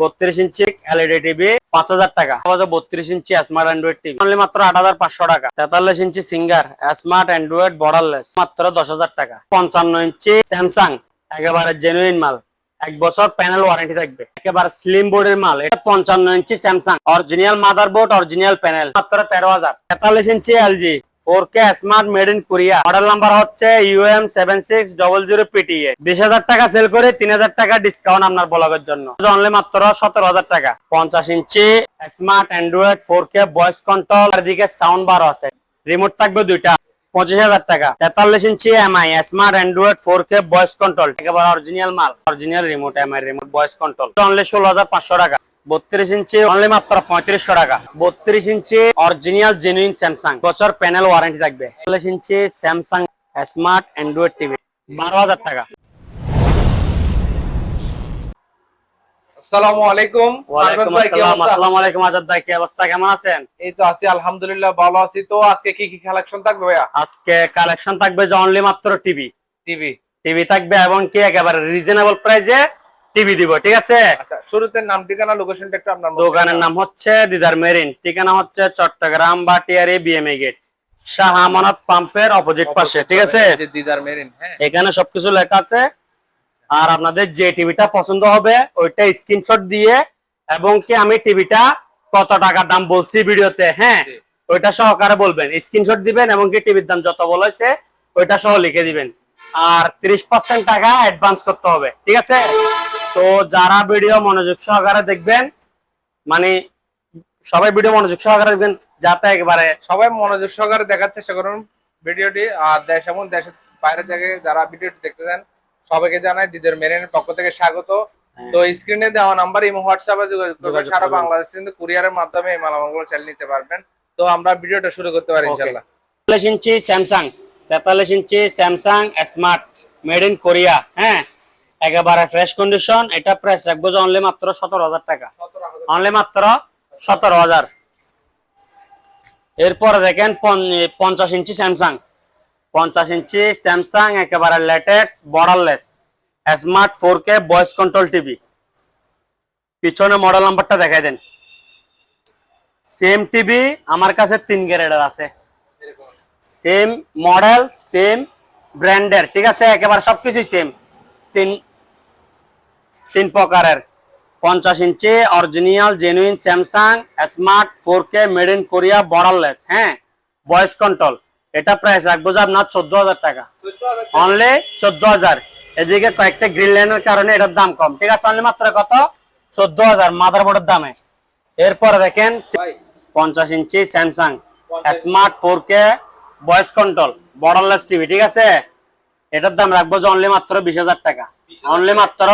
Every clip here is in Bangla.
বত্রিশ ইঞ্চি এলইডি টিভি পাঁচ হাজার টাকা। বত্রিশ inch smart android TV only মাত্র আট হাজার পাঁচশো টাকা। তেতাল্লিশ inch Singer smart android borderless মাত্র দশ হাজার টাকা। পঞ্চান্ন ইঞ্চি স্যামসাং একেবারে জেনুইন মাল। এক বছর প্যানেল ওয়ারেন্টি থাকবে। একেবারে স্লিম বোর্ডের মাল। এটা পঞ্চান্ন inch Samsung original mother board original panel মাত্র তেরো হাজার। তেতাল্লিশ inch LG four K smart made in number হচ্ছে সেভেন সিক্স জিরো বিশ হাজার টাকা সেল করে তিন হাজার টাকা ডিসকাউন্ট আপনার জন্য। অনলি মাত্র হাজার টাকা। পঞ্চাশ inch smart android four K control sound bar আছে। রিমোট থাকবে দুইটা। পঁচিশ হাজার টাকা। তেতাল্লিশ inch smart android four K voice control একেবারে অরিজিনাল মাল। Original remote MI remote voice control only ষোলো হাজার পাঁচশো টাকা। বত্রিশ ইঞ্চি অনলি মাত্র পঁয়ত্রিশশো টাকা। বত্রিশ ইঞ্চি অরিজিনাল জেনুইন স্যামসাং বছর প্যানেল ওয়ারেন্টি থাকবে। চল্লিশ inch Samsung smart android TV বারো হাজার টাকা। আসসালামু আলাইকুম। আসসালামু। আজাদ ভাই কি অবস্থা? কেমন আছেন? এই তো আছি আলহামদুলিল্লাহ ভালো আছি। তো আজকে কি কি কালেকশন থাকবে ভাইয়া? আজকে কালেকশন থাকবে যে অনলি মাত্র টিভি টিভি টিভি থাকবে এবং কি একেবারে রিজনেবল প্রাইসে টিভি দিব ঠিক আছে? আচ্ছা শুরুতে নাম ঠিকানা লোকেশনটা একটু আপনার দোকানের নাম হচ্ছে দিদার মেরিন ঠিকানা হচ্ছে চট্টগ্রাম বাটিয়ারি বিএমএ গেট শাহ আমানত পাম্পের অপোজিট পাশে ঠিক আছে? দিদার মেরিন হ্যাঁ। এখানে সবকিছু লেখা আছে আর আপনাদের যে টিভিটা পছন্দ হবে ওইটা স্ক্রিনশট দিয়ে এবং কি আমি টিভিটা কত টাকার দাম বলছি ভিডিওতে হ্যাঁ? ওইটা সহকারে বলবেন স্ক্রিনশট দিবেন এবং কি টিভির দাম যত বলেছে ওইটা সহ লিখে দিবেন। আর ত্রিশ পার্সেন্ট টাকা অ্যাডভান্স করতে হবে ঠিক আছে? তো যারা ভিডিও মনোযোগ সহকারে দেখবেন মানে সবাই ভিডিও মনোযোগ সহকারে দেখবেন যাতে একবারে সবাই মনোযোগ সহকারে দেখার চেষ্টা করুন ভিডিওটি আর দেশ এবং দেশের বাইরে থেকে যারা ভিডিওটি দেখতে চান সবাইকে জানাই দিদের মেরিনের পক্ষ থেকে স্বাগত। হ্যাঁ। তো স্ক্রিনে দেওয়া নাম্বার ইমো হোয়াটসঅ্যাপে যোগাযোগ করবেন সারা বাংলাদেশ কিন্তু কুরিয়ারের মাধ্যমে এই মালামালগুলো চালিয়ে নিতে পারবেন। তো আমরা ভিডিওটা শুরু করতে পারি তেতাল্লিশ ইঞ্চি স্যামসাং তেতাল্লিশ inch Samsung smart made in Korea হ্যাঁ? একেবারে ফ্রেশ কন্ডিশন এটা প্রাইস রাখব যে অনলি মাত্র সতেরো হাজার টাকা। অনলি মাত্র সতেরো হাজার। এরপরে দেখেন পঞ্চাশ ইঞ্চি স্যামসাং। পঞ্চাশ ইঞ্চি স্যামসাং, একেবারে latest borderless smart four K voice control TV পিছনে মডেল নাম্বারটা দেখাই দেন। সেম টিভি আমার কাছে তিন গ্রেডের আছে। সেম মডেল সেম ব্র্যান্ডের ঠিক আছে? একেবারে সবকিছুই সেম তিন তিন প্রকারের। পঞ্চাশ inch original genuine Samsung smart four K made in Korea borderless হ্যাঁ? ভয়েস কন্ট্রোল এটা প্রাইস রাখব যে আপনার চোদ্দ হাজার টাকা। অনলি চোদ্দ হাজার। এদিকে কয়েকটা গ্রিন লাইনের কারণে এটার দাম কম। ঠিক আছে অনলি মাত্র কত? চোদ্দ হাজার মাদার বোর্ডের দামে। এরপরে দেখেন পঞ্চাশ inch Samsung. Smart four K voice control borderless TV ঠিক আছে? এটার দাম রাখব যে অনলি মাত্র বিশ হাজার টাকা। অনলি মাত্র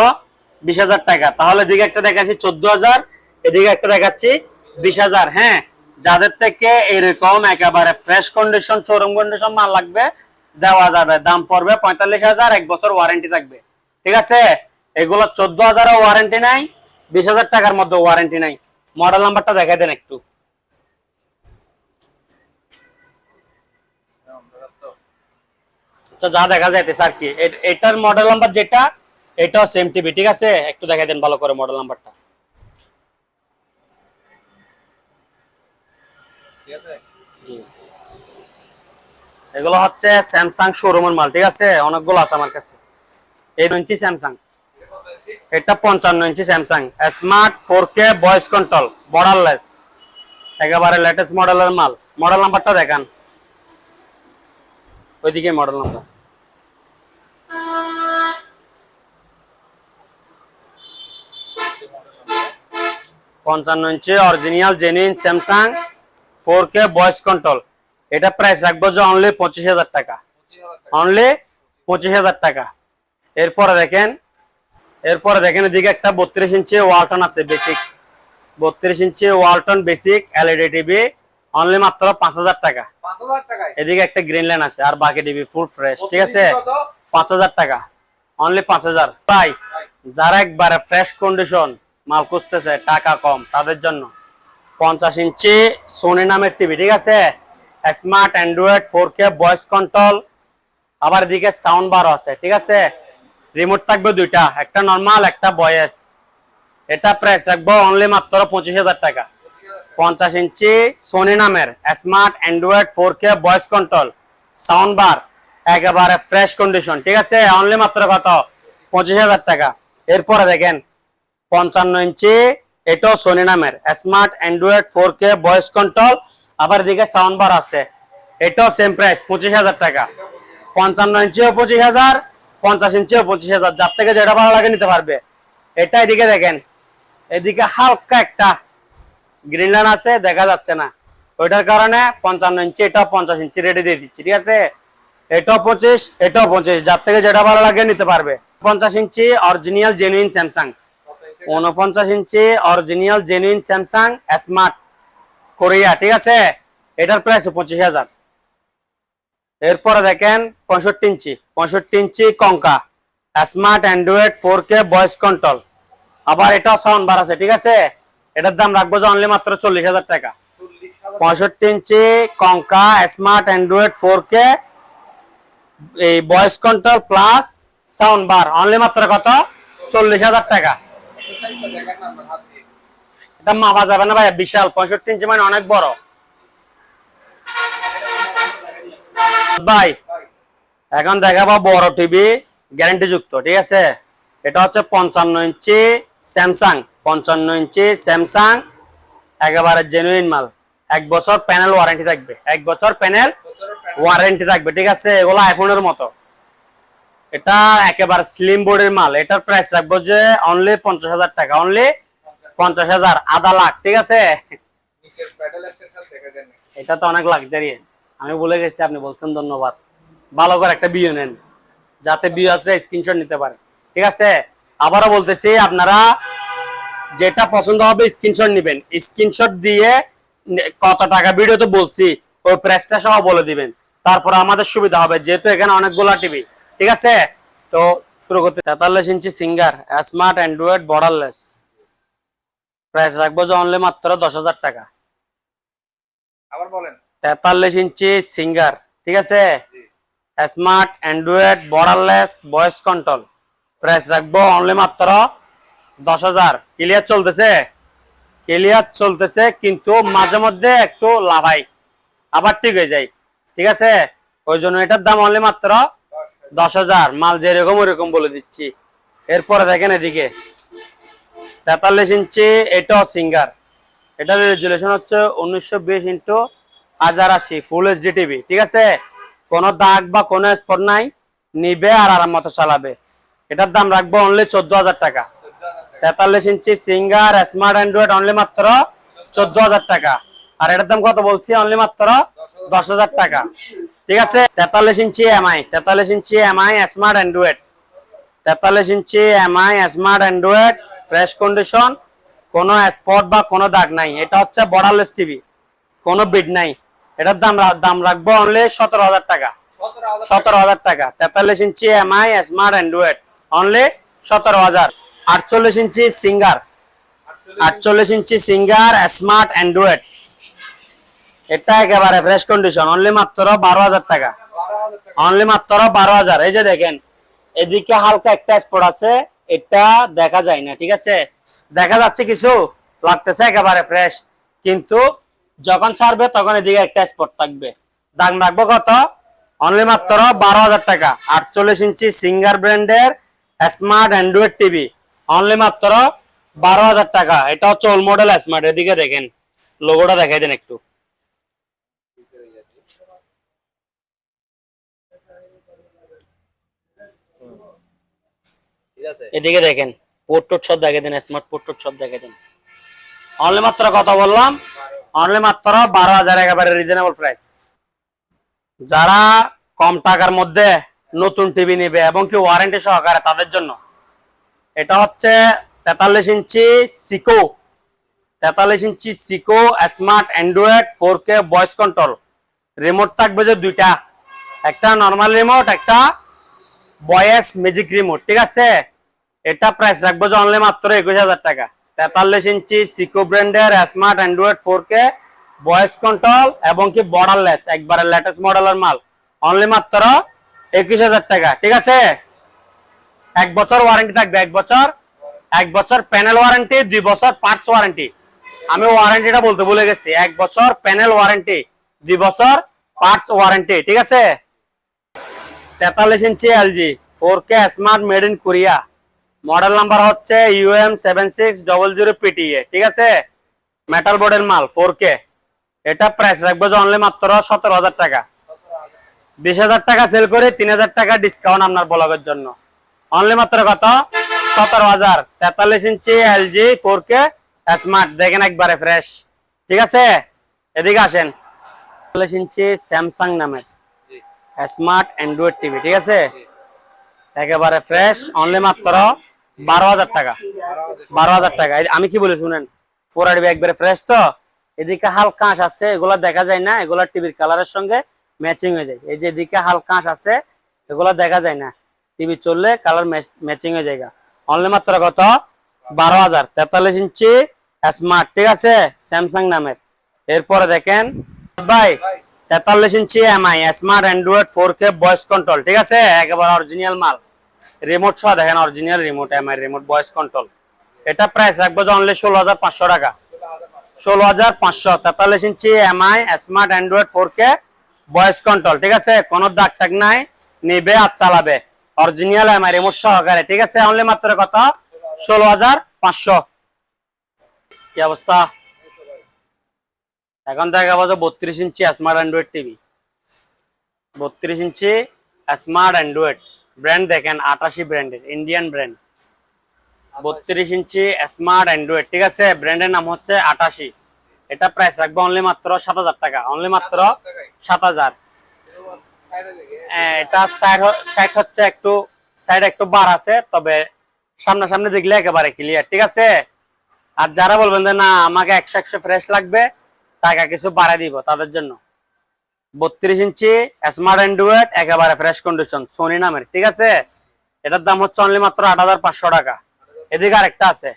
বিশ হাজার টাকা। তাহলে এদিকে একটা দেখাচ্ছি চোদ্দ হাজার, এদিকে একটা দেখাচ্ছি বিশ হাজার। হ্যাঁ যাদের থেকে এরকম একেবারে ফ্রেশ কন্ডিশন শোরুম কন্ডিশন মাল লাগবে, দেওয়া যাবে। দাম পড়বে পঁয়তাল্লিশ হাজার, এক বছর ওয়ারেন্টি থাকবে। ঠিক আছে? এগুলো চোদ্দ হাজারও ওয়ারেন্টি নাই, বিশ হাজার টাকার মধ্যে ওয়ারেন্টি নাই। মডেল নাম্বারটা দেখাই দেন একটু। আচ্ছা যা দেখা যাইতেছে আর কি। এটার মডেল নাম্বার যেটা এটাও সেম টিভি ঠিক আছে? একটু দেখাই দেন ভালো করে মডেল নাম্বারটা ঠিক আছে? জি। এগুলো হচ্ছে স্যামসাং শোরুমের মাল ঠিক আছে? অনেকগুলো আছে আমার কাছে। এই ইঞ্চি স্যামসাং এটা পঞ্চান্ন inch Samsung smart four K voice control borderless একেবারে লেটেস্ট মডেলের মাল। মডেল নাম্বারটা দেখান। ওইদিকে মডেল নাম্বার পঞ্চান্ন inch original genuine Samsung four K voice control এটা প্রাইস রাখব যে অনলি পঁচিশ হাজার টাকা। অনলি পঁচিশ হাজার টাকা। এরপরে দেখেন এরপরে দেখেন এদিকে একটা বত্রিশ ইঞ্চি ওয়ালটন আছে বেসিক বত্রিশ inch Walton basic LED TV only মাত্র পাঁচ হাজার টাকা। এদিকে একটা গ্রিন লাইন আছে আর বাকি টিভি ফুল ফ্রেশ ঠিক আছে? পাঁচ হাজার টাকা। অনলি পাঁচ হাজার। তাই যারা একবারে ফ্রেশ কন্ডিশন মাল খুঁজতেছে, টাকা কম, তাদের জন্য। পঞ্চাশ ইঞ্চি সোনি নামের টিভি ঠিক আছে? Smart Android four K voice control আবার এদিকে সাউন্ড বারও আছে, ঠিক আছে? রিমোট থাকবে দুইটা, একটা নর্মাল একটা বয়েস এটা প্রাইস রাখব অনলি মাত্র পঁচিশ হাজার টাকা। পঞ্চাশ ইঞ্চি সোনি নামের smart Android four K voice control sound bar একেবারে ফ্রেশ কন্ডিশন ঠিক আছে? অনলি মাত্র কত? পঁচিশ হাজার টাকা। এরপরে দেখেন পঞ্চান্ন ইঞ্চি, এটাও সোনি নামের। Smart Android four K voice control আবার এদিকে সাউন্ড বার আছে। এটাও সেম প্রাইস পঁচিশ হাজার টাকা। পঞ্চান্ন ইঞ্চিও পঁচিশ হাজার, পঞ্চাশ ইঞ্চিও পঁচিশ হাজার, যার থেকে যেটা ভালো লাগে নিতে পারবে। এটা এদিকে দেখেন, এদিকে হালকা একটা গ্রিন লাইন আছে, দেখা যাচ্ছে না। ওইটার কারণে পঞ্চান্ন ইঞ্চি, এটাও পঞ্চাশ ইঞ্চি রেডি দিয়ে দিচ্ছি, ঠিক আছে? এটাও পঁচিশ এটাও পঁচিশ, যার থেকে যেটা ভালো লাগে নিতে পারবে। পঞ্চাশ ইঞ্চি অরিজিনাল জেনুইন স্যামসাং উনপঞ্চাশ inch original genuine Samsung smart Korea ঠিক আছে? এটার প্রাইস পঁচিশ হাজার। এরপরে দেখেন পঁয়ষট্টি ইঞ্চি পঁয়ষট্টি inch Konka smart Android four K voice control আবার এটা সাউন্ড বার আছে, ঠিক আছে? এটার দাম রাখব যে অনলি মাত্র চল্লিশ হাজার টাকা। পঁয়ষট্টি inch Konka smart Android four K এই voice control plus sound bar only মাত্র কত? চল্লিশ হাজার টাকা। এটা মাপা যাবে না ভাই, বিশাল, পঁয়ষট্টি ইঞ্চি মানে অনেক বড়। ভাই, এখন দেখাবো বড় টিভি গ্যারান্টি যুক্ত ঠিক আছে? এটা হচ্ছে পঞ্চান্ন ইঞ্চি স্যামসাং পঞ্চান্ন ইঞ্চি স্যামসাং একেবারে জেনুইন মাল। এক বছর প্যানেল ওয়ারেন্টি থাকবে, এক বছর প্যানেল ওয়ারেন্টি থাকবে, ঠিক আছে? এগুলো আইফোনের মতো। এটা একেবারে স্লিম বোর্ডের মাল। এটার প্রাইস রাখব যে অনলি পঞ্চাশ হাজার টাকা। অনলি পঞ্চাশ হাজার আধা লাখ ঠিক আছে? এটা তো অনেক লাক্সারিয়াস আমি বলে গেছি আপনি বলছেন ধন্যবাদ। ভালো করে একটা বিয়ে নেন যাতে বিয়ে আসলে স্ক্রিনশট নিতে পারে। ঠিক আছে? আবারও বলতেছি আপনারা যেটা পছন্দ হবে স্ক্রিনশট নেবেন। স্ক্রিনশট দিয়ে কত টাকা ভিডিও তো বলছি ওই প্রাইসটা সহ বলে দিবেন। তারপর আমাদের সুবিধা হবে যেহেতু এখানে অনেকগুলা টিভি ঠিক আছে? তো শুরু করতে তেতাল্লিশ inch Singer smart Android borderless price রাখব যে অনলি মাত্র দশ হাজার টাকা। আবার বলেন। তেতাল্লিশ ইঞ্চি সিঙ্গার ঠিক আছে? Smart Android borderless voice control price রাখব অনলি মাত্র দশ হাজার। ক্লিয়ার চলতেছে? ক্লিয়ার চলতেছে কিন্তু মাঝে মধ্যে একটু লাভাই আবার ঠিক হয়ে যায়। ঠিক আছে? ওই জন্য এটার দাম অনলি মাত্র দশ হাজার, মাল যেরকম ওরকম বলে দিচ্ছি। এরপরে দেখেন এদিকে। তেতাল্লিশ ইঞ্চি এটাও সিঙ্গার। এটার রেজুলেশন হচ্ছে উনিশশো বিশ ইন্টু হাজার আশি ফুল এইচডি টিভি ঠিক আছে? কোনো দাগ বা কোনো স্পট নাই, নিবে আর আরাম মতো চালাবে। এটার দাম রাখব অনলি চোদ্দ হাজার টাকা। তেতাল্লিশ inch Singer smart Android only মাত্র চোদ্দ হাজার টাকা। আর এটার দাম কত বলছি? অনলি মাত্র দশ হাজার টাকা। ঠিক আছে? তেতাল্লিশ ইঞ্চি এমআই তেতাল্লিশ ইঞ্চি এমআই স্মার্ট অ্যান্ড্রয়েড তেতাল্লিশ inch MI smart Android fresh condition কোনো স্পট বা কোনো দাগ নাই। এটা হচ্ছে বর্ডারলেস টিভি কোনো বিড নাই। এটার দাম দাম রাখব অনলি সতেরো হাজার টাকা। সতেরো হাজার টাকা। তেতাল্লিশ inch MI smart Android only সতেরো হাজার। আটচল্লিশ ইঞ্চি সিঙ্গার আটচল্লিশ ইঞ্চি। সিঙ্গার স্মার্ট অ্যান্ড্রয়েড এটা একেবারে ফ্রেশ কন্ডিশন অনলি মাত্র বারো হাজার টাকা। অনলি মাত্র বারো হাজার। এই যে দেখেন, এদিকে হালকা একটা স্পট আছে, এটা দেখা যায় না, ঠিক আছে? দেখা যাচ্ছে কিছু, লাগতেছে একেবারে ফ্রেশ কিন্তু যখন ছাড়বে তখন এদিকে একটা স্পট থাকবে। দাম রাখব কত? অনলি মাত্র বারো হাজার টাকা। আটচল্লিশ ইঞ্চি সিঙ্গার ব্র্যান্ডের স্মার্ট অ্যান্ড্রয়েড টিভি অনলি মাত্র বারো হাজার টাকা। এটা হচ্ছে ওল মডেল স্মার্ট এদিকে দেখেন লোগোটা দেখাই দেন একটু। এদিকে দেখেন পোর্ট্রেট সব দেখে দেন স্মার্ট পোর্ট্রেট সব দেখে দেন। অনলি মাত্র কথা বললাম অনলি মাত্র বারো হাজার একেবারে রিজনেবল প্রাইস যারা কম টাকার মধ্যে নতুন টিভি নেবে এবং কি ওয়ারেন্টি সহকারে তাদের জন্য, এটা হচ্ছে তেতাল্লিশ ইঞ্চি সিকো তেতাল্লিশ inch সিকো smart Android four K voice control remote থাকবে যে দুইটা, একটা নর্মাল রিমোট একটা বয়েস ম্যাজিক রিমোট ঠিক আছে? এটা প্রাইস রাখব যে অনলি মাত্র একুশ হাজার টাকা। তেতাল্লিশ ইঞ্চি সিকো ব্র্যান্ডের smart Android four K voice control এবং কি বর্ডারলেস একবারে লেটেস্ট মডেলের মাল। অনলি মাত্র একুশ হাজার টাকা, ঠিক আছে? এক বছর ওয়ারেন্টি থাকবে, এক বছর। এক বছর প্যানেল ওয়ারেন্টি দুই বছর পার্টস ওয়ারেন্টি আমি ওয়ারেন্টিটা বলতে ভুলে গেছি, এক বছর প্যানেল ওয়ারেন্টি দুই বছর পার্টস ওয়ারেন্টি ঠিক আছে? তেতাল্লিশ inch LG four K smart made in Korea model number হচ্ছে UM seven six double zero PTA ঠিক আছে? মেটাল বোর্ডের মাল ফোর কে এটা প্রাইস রাখব যে অনলি মাত্র সতেরো হাজার টাকা। বিশ হাজার টাকা সেল করে তিন হাজার টাকা ডিসকাউন্ট আপনার ব্লগের জন্য। অনলি মাত্র কত? সতেরো হাজার। তেতাল্লিশ inch LG four K smart দেখেন একবারে ফ্রেশ ঠিক আছে? এদিকে আসেন। তেতাল্লিশ ইঞ্চি স্যামসাং নামের। স্মার্ট অ্যান্ড্রয়েড টিভি ঠিক আছে? একেবারে ফ্রেশ অনলি মাত্র বারো হাজার টাকা। বারো হাজার টাকা। আমি কি বলি শুনেন ফোর আরবি একবারে ফ্রেশ তো। এদিকে হালকা আঁশ আছে, এগুলা দেখা যায় না, এগুলা টিভির কালারের সঙ্গে ম্যাচিং হয়ে যায়। এই যে এদিকে হালকা আঁশ আছে, এগুলা দেখা যায় না। টিভি চললে কালার ম্যাচিং হয়ে যায় অনলি মাত্র কত? বারো হাজার। তেতাল্লিশ ইঞ্চি স্মার্ট ঠিক আছে? স্যামসাং নামের। এরপরে দেখেন, ভাই, তেতাল্লিশ inch MI smart Android four K voice control ঠিক আছে? একেবারে অরিজিনাল মাল। রিমোট সহ দেখেন original remote MI remote voice control এটা প্রাইস রাখব যে অনলি ষোলো হাজার পাঁচশো টাকা। ষোলো হাজার পাঁচশো, তেতাল্লিশ inch MI smart Android four K voice control ঠিক আছে? কোনো দাগ টাগ নাই, নেবে আর চালাবে। অরিজিনাল এমআই রিমোট সহকারে, ঠিক আছে? অনলি মাত্র কত? ষোলো হাজার পাঁচশো। কি অবস্থা? এখন দেখা যাচ্ছে বত্রিশ ইঞ্চি স্মার্ট অ্যান্ড্রয়েড টিভি বত্রিশ ইঞ্চি স্মার্ট অ্যান্ড্রয়েড ব্র্যান্ড দেখেন আটাশি ব্র্যান্ডের ইন্ডিয়ান ব্র্যান্ড বত্রিশ ইঞ্চি স্মার্ট অ্যান্ড্রয়েড ঠিক আছে? ব্র্যান্ডের নাম হচ্ছে আটাশি। এটা প্রাইস রাখব অনলি মাত্র সাত হাজার টাকা। অনলি মাত্র সাত হাজার আহ, এটা সাইড সাইড হচ্ছে একটু সাইড একটু বার আছে তবে সামনাসামনি দেখলে একেবারে ক্লিয়ার ঠিক আছে? আর যারা বলবেন যে না আমাকে একশো একশো ফ্রেশ লাগবে টাকা কিছু বাড়াই দিব তাদের জন্য। বত্রিশ ইঞ্চি স্মার্ট অ্যান্ড্রয়েড একেবারে ফ্রেশ কন্ডিশন সোনি নামের, ঠিক আছে? এটার দাম হচ্ছে অনলি মাত্র আট হাজার পাঁচশো টাকা। এদিকে আরেকটা আছে।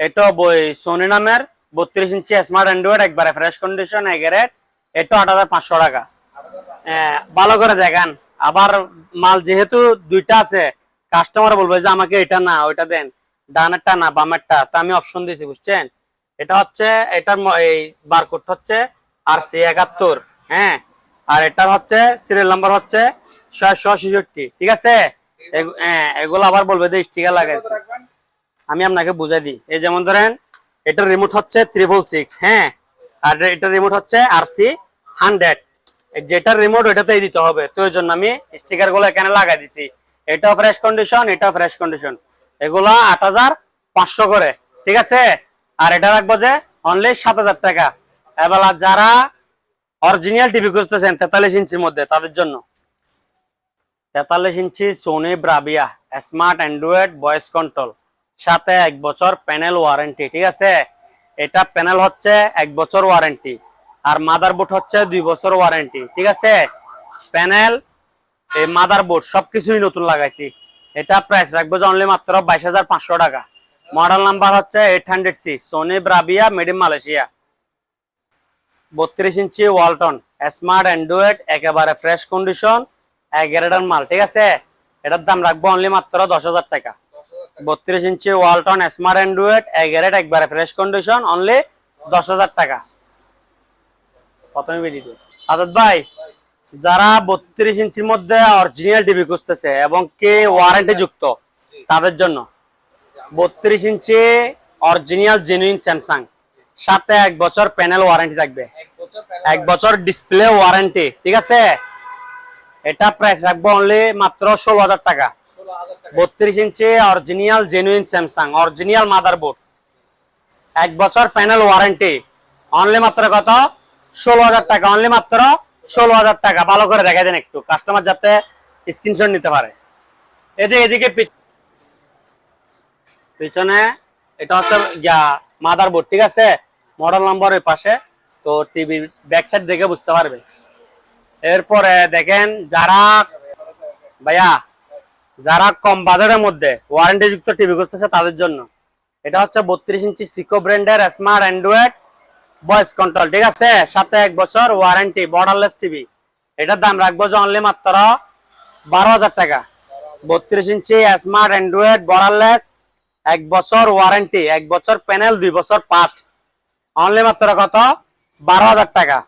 এটা বই সোনি নামের, বত্রিশ ইঞ্চি স্মার্ট অ্যান্ড্রয়েড একবারে ফ্রেশ কন্ডিশন এগারেট এটা আট হাজার পাঁচশো টাকা। ভালো করে দেখান। আবার মাল যেহেতু দুইটা আছে কাস্টমার বলবে যে আমাকে এটা না, ওইটা দেন। ডানেরটা না, বামেরটা, তা আমি অপশন দিয়েছি, বুঝছেন? এটা হচ্ছে, এটার এই বারকোড হচ্ছে আর সি একাত্তর হ্যাঁ? আর এটার হচ্ছে সিরিয়াল নাম্বার হচ্ছে ঠিক আছে? এগ- এগুলো আবার বলবে যে স্টিকার লাগাইছে আমি আপনাকে বুঝাই দিই। এই যেমন ধরেন, এটার রিমোট হচ্ছে ত্রিপল সিক্স হ্যাঁ? আর এটার রিমোট হচ্ছে আর সি হান্ড্রেড যেটার রিমোট ওইটাতেই দিতে হবে। তো ওই জন্য আমি স্টিকারগুলো এখানে লাগাই দিছি। এটাও ফ্রেশ কন্ডিশন এটাও ফ্রেশ কন্ডিশন এগুলো আট হাজার পাঁচশো করে, ঠিক আছে? আর এটা রাখব যে অনলি সাত হাজার টাকা। এবার যারা অরিজিনাল টিভি খুঁজতেছেন তেতাল্লিশ ইঞ্চির মধ্যে তাদের জন্য। তেতাল্লিশ inch Sony Bravia smart Android voice control সাথে এক বছর প্যানেল ওয়ারেন্টি ঠিক আছে? এটা প্যানেল হচ্ছে এক বছর ওয়ারেন্টি আর মাদারবোর্ড হচ্ছে দুই বছর ওয়ারেন্টি ঠিক আছে? প্যানেল এই মাদারবোর্ড সবকিছুই নতুন লাগাইছি। এটা প্রাইস রাখব যে অনলি মাত্র বাইশ হাজার পাঁচশো টাকা। মডেল নাম্বার হচ্ছে eight hundred C Sony Bravia made in Malaysia বত্রিশ ইঞ্চি ওয়ালটন স্মার্ট অ্যান্ড্রয়েড একেবারে ফ্রেশ কন্ডিশন এগারোটার মাল, ঠিক আছে? এটার দাম রাখব অনলি মাত্র দশ হাজার টাকা। বত্রিশ ইঞ্চি ওয়ালটন স্মার্ট অ্যান্ড্রয়েড এগারেট একবারে ফ্রেশ কন্ডিশন অনলি দশ হাজার টাকা। প্রথমে বেরিয়ে দিই। আজাদ ভাই, যারা বত্রিশ ইঞ্চির মধ্যে অরিজিনাল টিভি খুঁজতেছে এবং কে ওয়ারেন্টি যুক্ত, তাদের জন্য। বত্রিশ ইঞ্চি অরিজিনাল জেনুইন স্যামসাং সাথে এক বছর প্যানেল ওয়ারেন্টি থাকবে। এক বছর ডিসপ্লে ওয়ারেন্টি ঠিক আছে? এটা প্রাইস রাখব অনলি মাত্র ষোলো হাজার টাকা। বত্রিশ inch original genuine Samsung original motherboard এক বছর প্যানেল ওয়ারেন্টি অনলি মাত্র কত? ষোলো হাজার টাকা অনলি মাত্র ষোলো হাজার টাকা। ভালো করে দেখা দেন একটু কাস্টমার যাতে স্ক্রিনশট নিতে পারে। এদিকে এদিকে পিছনে এটা হচ্ছে মাদারবোর্ড ঠিক আছে? মডেল নম্বর ওই পাশে, তো টিভির ব্যাক সাইড দেখে বুঝতে পারবে। এরপরে দেখেন যারা, ভাইয়া, যারা কম বাজারের মধ্যে ওয়ারেন্টি যুক্ত টিভি খুঁজতেছে তাদের জন্য। এটা হচ্ছে বত্রিশ ইঞ্চি সিকো ব্র্যান্ডের স্মার্ট অ্যান্ড্রয়েড ভয়েস কন্ট্রোল ঠিক আছে? সাথে এক বছর ওয়ারেন্টি বর্ডারলেস টিভি এটার দাম রাখব যে অনলি মাত্র বারো হাজার টাকা। বত্রিশ ইঞ্চি স্মার্ট অ্যান্ড্রয়েড বর্ডারলেস এক বছর ওয়ারেন্টি এক বছর প্যানেল দুই বছর পাস্ট অনলি মাত্র কত? বারো হাজার টাকা।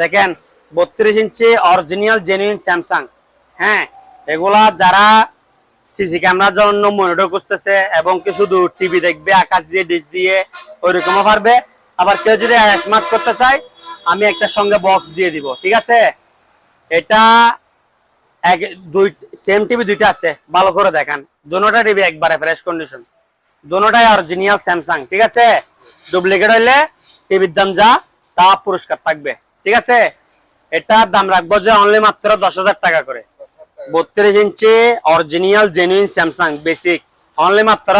দেখেন, বত্রিশ ইঞ্চি অরিজিনাল জেনুইন স্যামসাং হ্যাঁ এগুলা যারা সিসি ক্যামেরার জন্য মনিটর খুঁজতেছে এবং কি শুধু টিভি দেখবে, আকাশ দিয়ে ডিশ দিয়ে, ওইরকমও পারবে। আবার কেউ যদি স্মার্ট করতে চায়, আমি একটা সঙ্গে বক্স দিয়ে দিব, ঠিক আছে? এটা এক, দুই সেম টিভি দুইটা আছে, ভালো করে দেখান। দুটোটা টিভি একবারে ফ্রেশ কন্ডিশন দুটোটাই অরিজিনাল স্যামসাং ঠিক আছে? ডুপ্লিকেট হইলে টিভির দাম যা, তা পুরস্কার থাকবে, ঠিক আছে? এটার দাম রাখব যে অনলি মাত্র দশ হাজার টাকা করে। বত্রিশ inch original genuine Samsung basic only মাত্র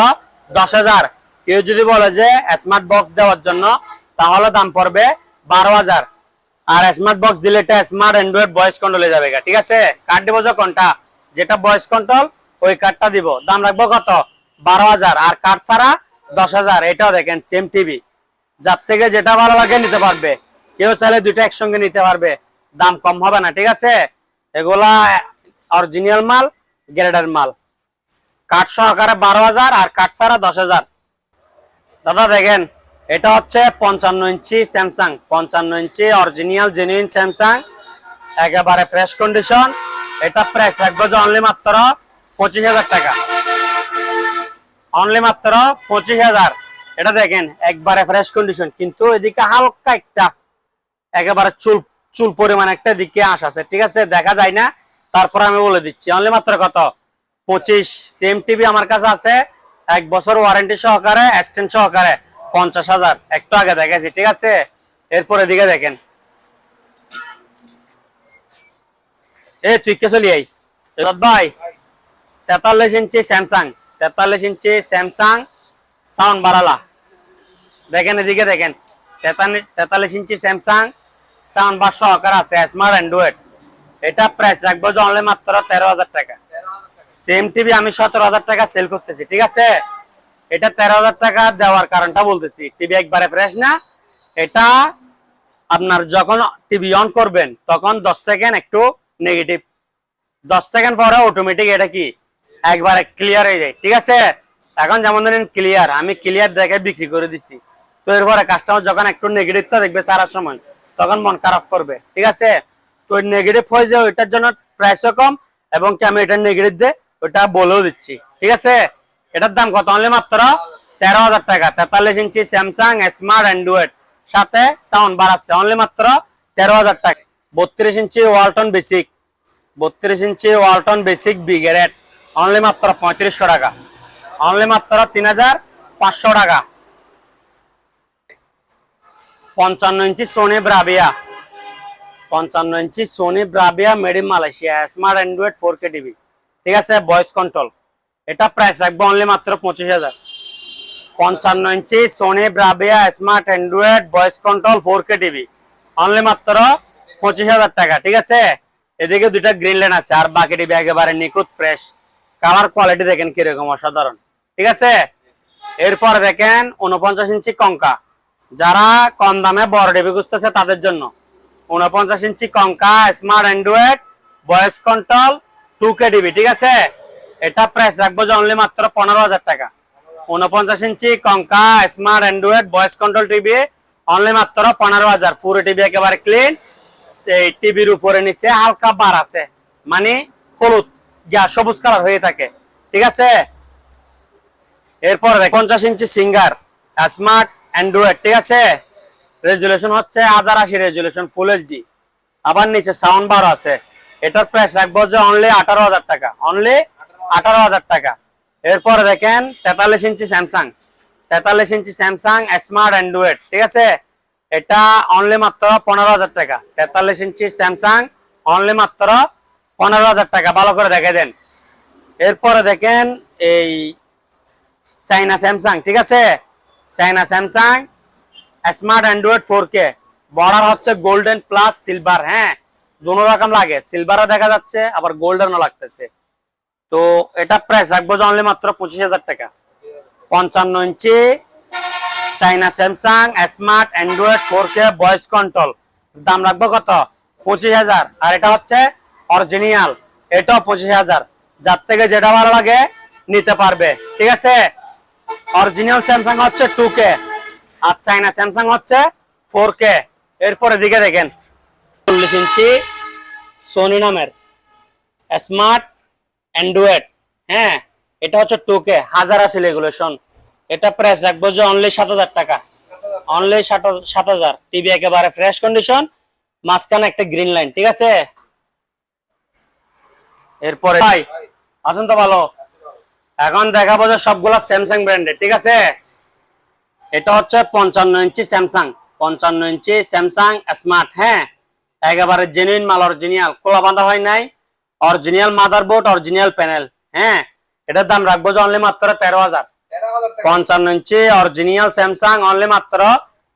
দশ হাজার। কেউ যদি বলে যে স্মার্ট বক্স দেওয়ার জন্য, তাহলে দাম পড়বে বারো হাজার। আর স্মার্ট বক্স দিলে এটা স্মার্ট অ্যান্ড্রয়েড ভয়েস কন্ট্রোলে যাবে ঠিক আছে? কার্ড যে কোনটা যেটা ভয়েস কন্ট্রোল ওই কার্ডটা দিব। দাম রাখব কত? বারো হাজার, আর কার্ড ছাড়া দশ হাজার। এটাও দেখেন সেম টিভি যার থেকে যেটা ভালো লাগে নিতে পারবে। কেউ চাইলে দুইটা একসঙ্গে নিতে পারবে। দাম কম হবে না, ঠিক আছে? এগুলা অরিজিনাল মাল গ্রেডের মাল। কাঠ সহকারে বারো হাজার, আর কাঠ ছাড়া দশ হাজার। দাদা, দেখেন, এটা হচ্ছে পঞ্চান্ন ইঞ্চি স্যামসাং। পঞ্চান্ন ইঞ্চি অরিজিনাল জেনুইন স্যামসাং। একেবারে ফ্রেশ কন্ডিশন এটা প্রাইস রাখব যে অনলি মাত্র পঁচিশ হাজার টাকা। অনলি মাত্র পঁচিশ হাজার। এটা দেখেন, একবারে ফ্রেশ কন্ডিশন কিন্তু এদিকে হালকা একটা, একেবারে চুল চুল পরিমাণ একটা দিকে আস আছে, ঠিক আছে? দেখা যায় না? তারপর আমি বলে দিচ্ছি অনলি মাত্র কত? পঁচিশ সেম টিভি আমার কাছে আছে, এক বছর ওয়ারেন্টি সহকারে এক্সটেন্ড সহকারে, পঞ্চাশ হাজার। একটু আগে দেখেছি ঠিক আছে? এরপর এদিকে দেখেন। এ, তুই কে চলি আই? ভাই, তেতাল্লিশ ইঞ্চি স্যামসাং তেতাল্লিশ ইঞ্চি স্যামসাং সাউন্ড বাড়ালা দেখেন এদিকে দেখেন, তেতাল্লিশ ইঞ্চি স্যামসাং সাউন্ড বার সহকারে আছে স্মার্ট অ্যান্ড্রয়েড এটা প্রাইস রাখব যে অনলি মাত্র তেরো হাজার টাকা। সেম টিভি আমি সতেরো হাজার টাকা সেল করতেছি, ঠিক আছে? এটা তেরো হাজার টাকা দেওয়ার কারণটা বলতেছি টিভি একবারে ফ্রেশ না। এটা আপনার যখন টিভি অন করবেন, তখন দশ সেকেন্ড একটু নেগেটিভ দশ সেকেন্ড পরে অটোমেটিক এটা কি? একবারে ক্লিয়ার হয়ে যায়, ঠিক আছে? এখন যেমন ধরেন ক্লিয়ার আমি ক্লিয়ার দেখে বিক্রি করে দিছি। তো এরপরে কাস্টমার যখন একটু নেগেটিভটা দেখবে সারার সময়, তখন মন খারাপ করবে, ঠিক আছে? তো নেগেটিভ হয়ে যায় ওইটার জন্য প্রাইসও কম এবং কি আমি এটা নেগেটিভ দিয়ে ওটা বলেও দিচ্ছি, ঠিক আছে? এটার দাম কত? অনলি মাত্র তেরো হাজার টাকা, তেতাল্লিশ ইঞ্চি স্যামসাং স্মার্ট অ্যান্ড্রয়েড সাথে সাউন্ড বাড়াচ্ছে অনলি মাত্র তেরো হাজার টাকা। বত্রিশ ইঞ্চি ওয়ালটন বেসিক বত্রিশ ইঞ্চি ওয়ালটন বেসিক বিগ্রেড অনলি মাত্র পঁয়ত্রিশশো টাকা। অনলি মাত্র তিন হাজার পাঁচশো টাকা। পঞ্চান্ন ইঞ্চি সোনি ব্রাভিয়া। পঞ্চান্ন inch Sony Bravia made in Malaysia smart Android four K TV ঠিক আছে ভয়েস কন্ট্রোল এটা প্রাইস রাখব অনলি মাত্র পঁচিশ হাজার। পঞ্চান্ন inch Sony Bravia smart Android voice control four K TV only মাত্র পঁচিশ হাজার টাকা, ঠিক আছে? এদিকে দুইটা গ্রিন লাইন আছে, আর বাকি টিভি একেবারে নিখুঁত ফ্রেশ কালার কোয়ালিটি দেখেন কীরকম অসাধারণ। ঠিক আছে? এরপর দেখেন উনপঞ্চাশ ইঞ্চি কঙ্কা। যারা কম দামে বড় টিভি খুঁজতেছে তাদের জন্য। উনপঞ্চাশ inch Konka smart Android voice control two K TV ঠিক আছে? এটা প্রাইস রাখব যে অনলি মাত্র পনেরো হাজার টাকা। উনপঞ্চাশ inch Konka smart Android voice control TV only মাত্র পনেরো হাজার। পুরো টিভি একেবারে ক্লিন সেই টিভির উপরে নিচে হালকা বার আছে। মানে হলুদ। যা সবুজ কালার হয়ে থাকে। ঠিক আছে? এরপর পঞ্চাশ ইঞ্চি সিঙ্গার স্মার্ট অ্যান্ড্রয়েড ঠিক আছে? রেজুলেশন হচ্ছে হাজার আশি রেজুলেশন ফুল এইচডি আবার নিচে সাউন্ড বার আছে। এটার প্রাইস রাখব যে অনলি আঠারো হাজার টাকা। অনলি আঠারো হাজার টাকা। এরপরে দেখেন, তেতাল্লিশ ইঞ্চি স্যামসাং তেতাল্লিশ ইঞ্চি স্যামসাং স্মার্ট অ্যান্ড্রয়েড ঠিক আছে? এটা অনলি মাত্র পনেরো হাজার টাকা। তেতাল্লিশ ইঞ্চি স্যামসাং অনলি মাত্র পনেরো হাজার টাকা, ভালো করে দেখে দেন। এরপরে দেখেন এই চাইনা স্যামসাং ঠিক আছে? China Samsung smart Android four K border হচ্ছে গোল্ডেন প্লাস সিলভার হ্যাঁ? দুনো রকম লাগে সিলভারও দেখা যাচ্ছে, আবার গোল্ডেনও লাগতেছে। তো এটা প্রাইস রাখব যে অনলি মাত্র পঁচিশ হাজার টাকা। পঞ্চান্ন inch China Samsung smart Android four K voice control দাম রাখব কত? পঁচিশ হাজার। আর এটা হচ্ছে অরিজিনাল এটাও পঁচিশ হাজার। যার থেকে যেটা ভালো লাগে, নিতে পারবে। ঠিক আছে? অরিজিনাল স্যামসাং হচ্ছে টু কে আর চাইনা স্যামসাং হচ্ছে ফোর কে এরপরে দিকে দেখেন, চল্লিশ ইঞ্চি সোনি নামের স্মার্ট অ্যান্ড্রয়েড হ্যাঁ এটা হচ্ছে টু কে হাজার আছে রেগুলেশন এটা প্রাইস রাখব যে অনলি সাত হাজার টাকা। অনলি সাত হাজার টিভি একেবারে ফ্রেশ কন্ডিশন মাঝখানে একটা গ্রিন লাইন ঠিক আছে? এরপরে ভাই আসুন তো ভালো। এখন দেখাবো যে সবগুলা স্যামসাং ব্র্যান্ডের ঠিক আছে? এটা হচ্ছে পঞ্চান্ন ইঞ্চি স্যামসাং পঞ্চান্ন ইঞ্চি স্যামসাং স্মার্ট হ্যাঁ? একেবারে জেনুইন মাল অরিজিনাল খোলা বাঁধা হয় নাই। অরিজিনাল মাদারবোর্ড অরিজিনাল প্যানেল হ্যাঁ? এটার দাম রাখব যে অনলি মাত্র তেরো হাজার। পঞ্চান্ন ইঞ্চি অরিজিনাল স্যামসাং অনলি মাত্র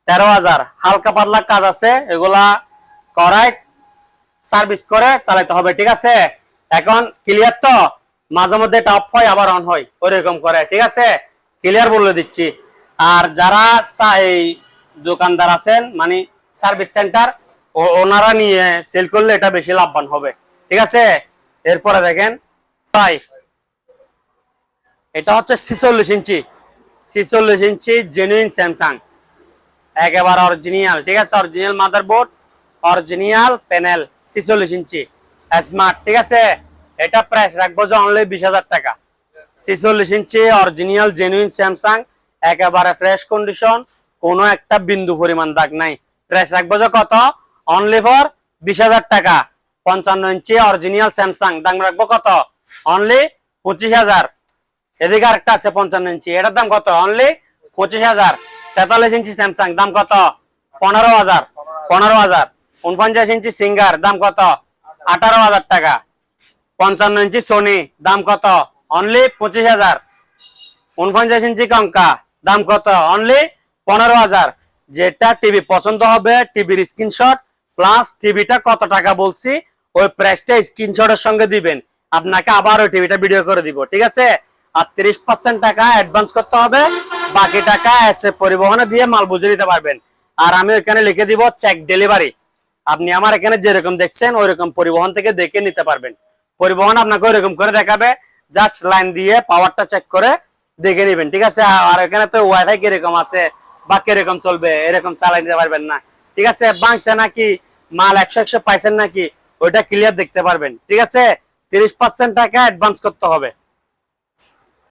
তেরো হাজার। হালকা পাতলা কাজ আছে এগুলা করায় সার্ভিস করে চালাতে হবে ঠিক আছে? এখন ক্লিয়ার তো? মাঝে মধ্যে অফ হয় আবার অন হয়, ওইরকম করে, ঠিক আছে? ক্লিয়ার বলে দিচ্ছি। আর যারা দোকানদার আছেন মানে সার্ভিস সেন্টার ওনারা নিয়ে সেল করলে এটা বেশি লাভবান হবে, ঠিক আছে? এরপরে দেখেন ভাই এটা হচ্ছে ছিচল্লিশ ইঞ্চি। ছিচল্লিশ ইঞ্চি জেনুইন স্যামসাং একেবারে অরিজিনাল ঠিক আছে? অরিজিনাল মাদারবোর্ড অরিজিনাল প্যানেল ছিচল্লিশ ইঞ্চি। স্মার্ট ঠিক আছে? এটা প্রাইস রাখব যে অনলি বিশ হাজার টাকা। ছিচল্লিশ ইঞ্চি অরিজিনাল জেনুইন স্যামসাং একেবারে ফ্রেশ কন্ডিশন কোনো একটা বিন্দু পরিমাণ দাগ নাই। প্রাইস রাখব যে কত? অনলি ফর বিশ হাজার টাকা। পঞ্চান্ন ইঞ্চি অরিজিনাল স্যামসাং দাম রাখব কত? অনলি পঁচিশ হাজার। এদিকে আরেকটা আছে পঞ্চান্ন ইঞ্চি, এটার দাম কত? অনলি পঁচিশ হাজার। তেতাল্লিশ ইঞ্চি স্যামসাং দাম কত? পনেরো হাজার। পনেরো হাজার। উনপঞ্চাশ ইঞ্চি সিঙ্গার দাম কত? আঠারো হাজার টাকা। পঞ্চান্ন ইঞ্চি সোনি, দাম কত? অনলি পঁচিশ হাজার। উনপঞ্চাশ ইঞ্চি কঙ্কা, দাম কত? অনলি পনেরো হাজার। যেটা টিভি পছন্দ হবে, টিভির স্ক্রিনশট প্লাস টিভিটা কত টাকা বলছি, ওই প্রাইসটা স্ক্রিনশটের সঙ্গে দিবেন। আপনাকে আবার ওই টিভিটা ভিডিও করে দিব, ঠিক আছে? আর তিরিশ পার্সেন্ট টাকা অ্যাডভান্স করতে হবে, বাকি টাকা এসে পরিবহনে দিয়ে মাল বুঝে নিতে পারবেন। আর আমি ওইখানে লিখে দিব চেক ডেলিভারি আপনি আমার এখানে যেরকম দেখছেন ওই রকম পরিবহন থেকে দেখে নিতে পারবেন। পরিবহন আপনাকে ওইরকম করে দেখাবে জাস্ট লাইন দিয়ে পাওয়ারটা চেক করে দেখে নেবেন, ঠিক আছে? আর এখানে তো ওয়াইফাই কীরকম আছে বা কীরকম চলবে, এরকম চালাই নিতে পারবেন না। ঠিক আছে? বাংছে নাকি? মাল একশো একশো পাইছেন নাকি? ওইটা ক্লিয়ার দেখতে পারবেন, ঠিক আছে? তিরিশ পার্সেন্ট টাকা অ্যাডভান্স করতে হবে।